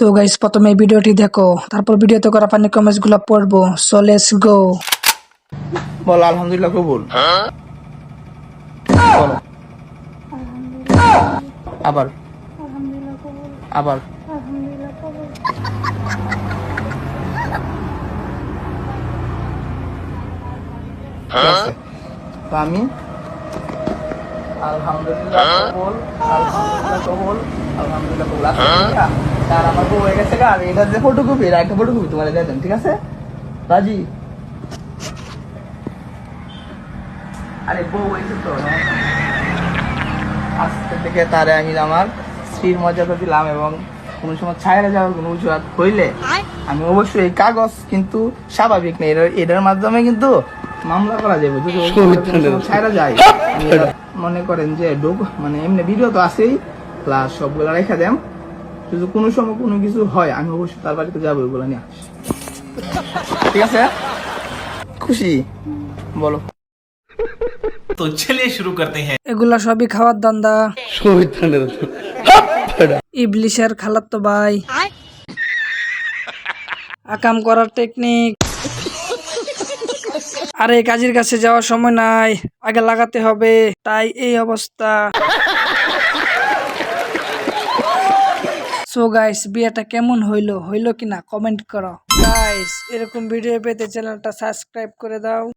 তো গাইস প্রথমে ভিডিওটি দেখো। তারপর ভিডিওতে করা ফানি কমেন্টসগুলো পড়ব। সো লেটস গো বল আলহামদুলিল্লাহ কবুল বলো। আবার। আবার। আমি আলহামদুলিল্লাহ কবুল আলহামদুলিল্লাহ কবুল আলহামদুলিল্লাহ কবুল। তার আমার বউ হয়ে গেছে আর এটা যে ফটোকপি এটা একটা ফটোকপি তোমার দেন ঠিক আছে? রাজি? আরে বউ হয়েছে তো আজকে থেকে তারে আমি আমার স্ত্রীর মর্যাদা দিলাম এবং কোনো সময় ছায়রা যাওয়ার কোনো অজুহাত হইলে আমি অবশ্যই এই কাগজ কিন্তু স্বাভাবিক নেই এটার এটার মাধ্যমে কিন্তু মামলা করা যাবে। যদি ছায়রা যায় আমি মনে করেন যে ডুব মানে এমনি ভিডিও তো আছেই প্লাস সবগুলো রেখে দেন। যদি কোনো সময় কোনো কিছু হয় আমি অবশ্যই তার বাড়িতে যাব ওগুলো নিয়ে। আসি ঠিক আছে? খুশি? বলো। তো শুরু করতে হ্যাঁ। এগুলা সবই খাওয়ার দান্দা। ইবলিশের খালাত তো ভাই আকাম করার টেকনিক আরে কাজের কাছে যাওয়ার সময় নাই, আগে লাগাতে হবে, তাই এই অবস্থা। সো গাইস বিয়েটা কেমন হইল? হইল কিনা? কমেন্ট করো। গাইস এরকম ভিডিও পেতে চ্যানেলটা সাবস্ক্রাইব করে দাও।